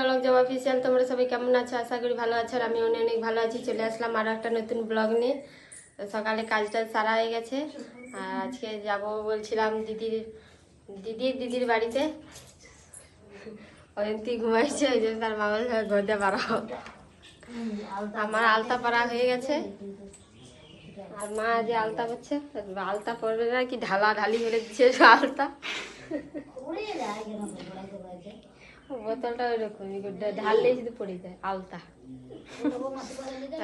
হালচাল তোমরা সবাই কেমন আছো? আশা করি ভালো আছো, আর আমি অনেক অনেক ভালো আছি। চলে আসলাম আরও একটা নতুন ব্লগ নিয়ে। তো সকালে কাজটা সারা হয়ে গেছে। আর আজকে যাব বলছিলাম দিদির দিদির দিদির বাড়িতে। অয়ন্তী ঘুমাইছে, ওই জন্য তার মামা ঘরতে পারাও আমার আলতা পাড়া হয়ে গেছে। আর মা যে আলতা করছে আলতা পরবে না কি ঢালা ঢালি করে দিচ্ছে আলতা। বোতলটা ওইরকমই ঢাললেই শুধু পড়ে যায়, আলতা।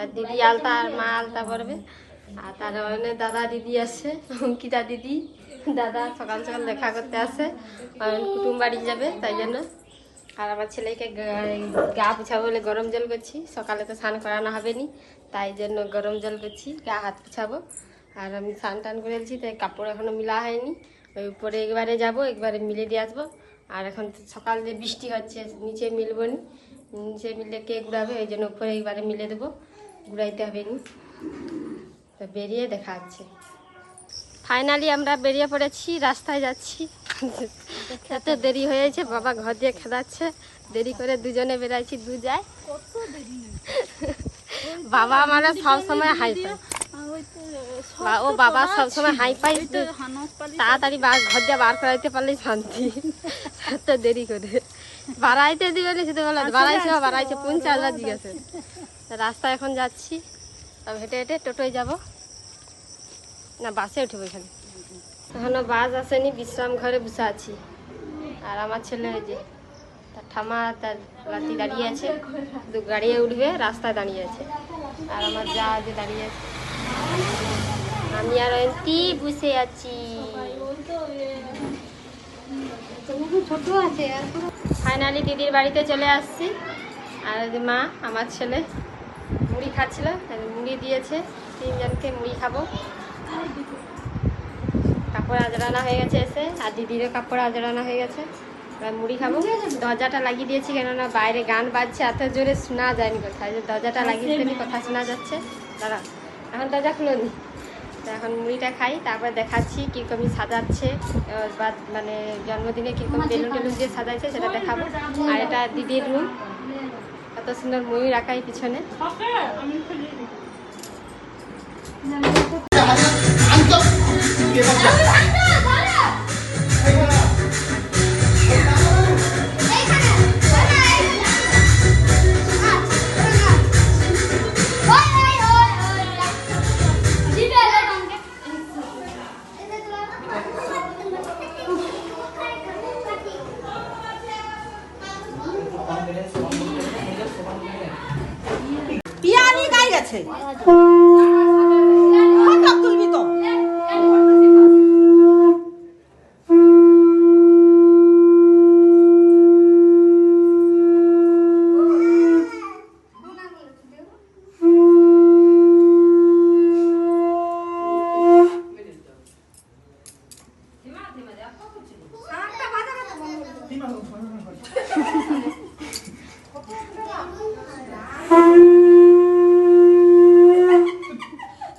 আর দিদি আলতা আর মা আলতা পরবে। আর তার অনেক দাদা দিদি আসছে অঙ্কিতা দিদি। দাদা সকাল সকাল দেখা করতে আসে কুটুম বাড়ি যাবে, তাই জন্য। আর আমার ছেলেকে গা- পুছাবো বলে গরম জল করছি, সকালে তো স্নান করানো হবে নি তাই জন্য গরম জল করছি, গা হাত পুছাবো। আর আমি স্নান টান করেছি তাই কাপড় এখনও মিলা হয়নি। ওই উপরে একবারে যাব, একবারে মিলে দিয়ে আসব। আর এখন সকাল যে বৃষ্টি হচ্ছে নিচে মিলবো নি। নিচে মিললে কে ঘুরাবে? ওই জন্য উপরে একবারে মিলে দেবো। ঘুরাইতে হবে নি। তো বেরিয়ে দেখা যাচ্ছে ফাইনালি আমরা বেরিয়ে পড়েছি রাস্তায় যাচ্ছি। এত দেরি হয়েছে বাবা ঘর দিয়ে খেদাচ্ছে দেরি করে দুজনে বেরাইছি দু যায়। বাবা আমার সব সময় হাই বা- ও বাবা সব সময় হাই পাই তাড়াতাড়ি ঘর দিয়ে বার করাইতে পারলেই শান্তি। এত দেরি করে। বাড়াইতে দিবে না শুধু বলে বাড়াইছে বাড়াইছে পঞ্চাশ বার জিজ্ঞাসা তা রাস্তায় এখন যাচ্ছি। তবে হেঁটে হেঁটে টোটোয় যাব। না বাসে উঠবো এখানে এখনও বাস আসেনি বিশ্রাম ঘরে বসে আছি। আর আমার ছেলে ওই যে তার ঠামা তার লাতি দাঁড়িয়ে আছে। দু গাড়িয়ে উঠবে রাস্তায় দাঁড়িয়ে আছে। আর আমার যা যে দাঁড়িয়ে আছে। আমি আর বসে আছি ফাইনালি দিদির বাড়িতে চলে আসছি। আর মা, আমার ছেলে, মুড়ি খাচ্ছিল মুড়ি দিয়েছে। তিনজনকে মুড়ি খাব। কাপড় আজরানা হয়ে গেছে এসে, আর দিদিরও কাপড় আজরানা হয়ে গেছে। এবার মুড়ি খাব। দরজাটা লাগিয়ে দিয়েছি, কেননা বাইরে গান বাজছে, এত জোরে শোনা যায়নি কোথায় দরজাটা লাগিয়ে দিতে কথা শোনা যাচ্ছে। দাঁড়া এখন দরজা খুলো নি। তো এখন মুড়িটা খাই তারপরে দেখাচ্ছি কীরকমই সাজাচ্ছে বা মানে জন্মদিনে কীরকম বেলুন টেলুন দিয়ে সাজাইছে সেটা দেখাবো। আর এটা দিদির রুম কত সুন্দর ময়ূর রাখাই পিছনে। পিয়ানি গেছে ফটো তুলবি তো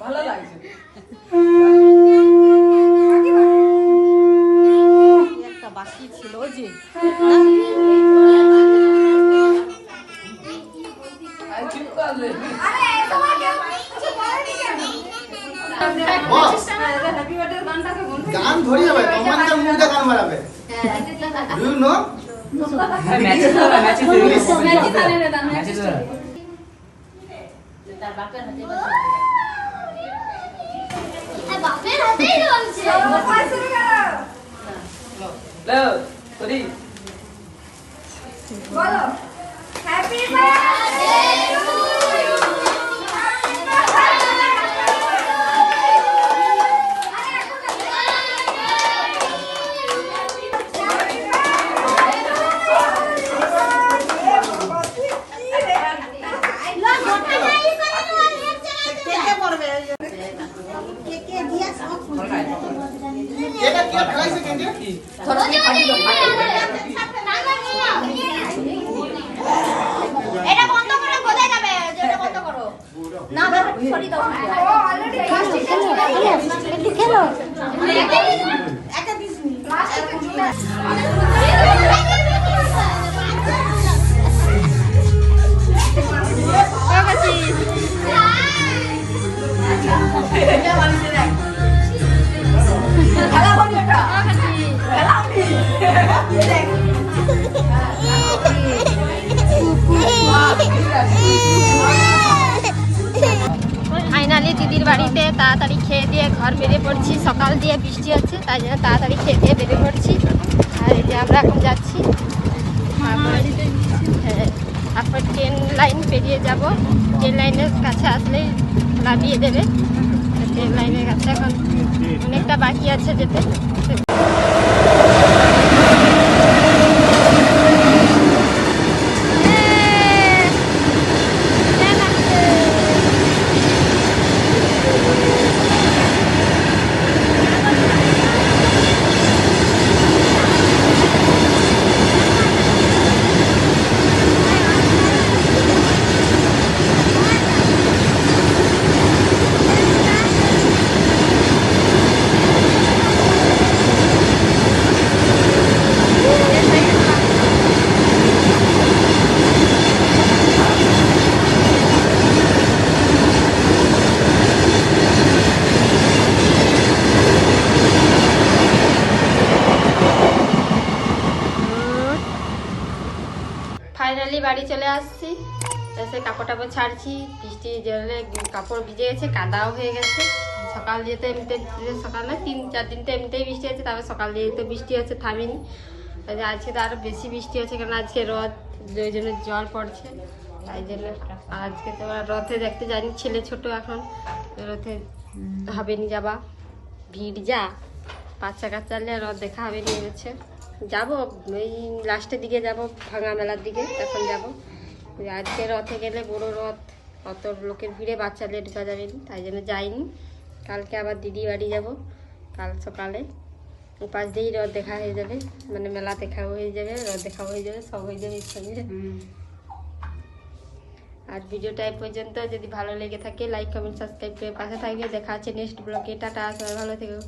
ভালো লাগছে একটা বাকি ছিল যে আর চুপ করলে গান ধরিয়ে যাবে তোমার যে মুখে গান বাড়াবে ডু ইউ নো বাপের হাতেই রয়েছে লো করি কে এটা বন্ধ করো কোথায় যাবে এটা বন্ধ করো না বাবা সরি দাও একটু খেলো একটা দিস ফাইনালি দিদির বাড়িতে তাড়াতাড়ি খেয়ে দিয়ে ঘর বেরিয়ে পড়ছি। সকাল দিয়ে বৃষ্টি হচ্ছে, তাই জন্য তাড়াতাড়ি খেয়ে দিয়ে বেরিয়ে পড়ছি। আর এই যে আমরা এখন যাচ্ছি, তারপর ট্রেন লাইন পেরিয়ে যাব। ট্রেন লাইনের কাছে আসলেই নামিয়ে দেবে। ট্রেন লাইনের কাছে এখন অনেকটা বাকি আছে যেতে। ফাইনালি বাড়ি চলে আসছি। এসে কাপড় টাপড় ছাড়ছি বৃষ্টি জলে কাপড় ভিজে গেছে কাদাও হয়ে গেছে। সকাল যেতে এমনিতে সকাল না তিন চার দিন তো এমনিতেই বৃষ্টি আছে তারপর সকাল দিয়ে তো বৃষ্টি হচ্ছে থামেনি। তাই আজকে তো আরও বেশি বৃষ্টি হচ্ছে কারণ আজকে রথ ওই জন্য জল পড়ছে। তাই জন্য আজকে তো রথে দেখতে যাইনি ছেলে ছোট এখন রথে হবে নি যাবা। ভিড় যা বাচ্চা কাচ্চা রথ দেখা হবে নিয়ে গেছে যাব, এই লাস্টের দিকে যাব, ভাঙা মেলার দিকে, তখন যাব। আজকে রথে গেলে বড় রথ, অত লোকের ভিড়ে বাচ্চা লেট ঢুকা যাবে না তাই জন্য যাইনি। কালকে আবার দিদি বাড়ি যাব, কাল সকালে। পাঁচ দিয়েই রথ দেখা হয়ে যাবে মানে মেলা দেখা হয়ে যাবে, রথ দেখা হয়ে যাবে, সব হয়ে যাবে একসঙ্গে আর ভিডিওটা এই পর্যন্ত, যদি ভালো লেগে থাকে লাইক কমেন্ট সাবস্ক্রাইব করে পাশে থাকবে। দেখা আছে নেক্সট ব্লগে টাটা, সবাই ভালো থেকো।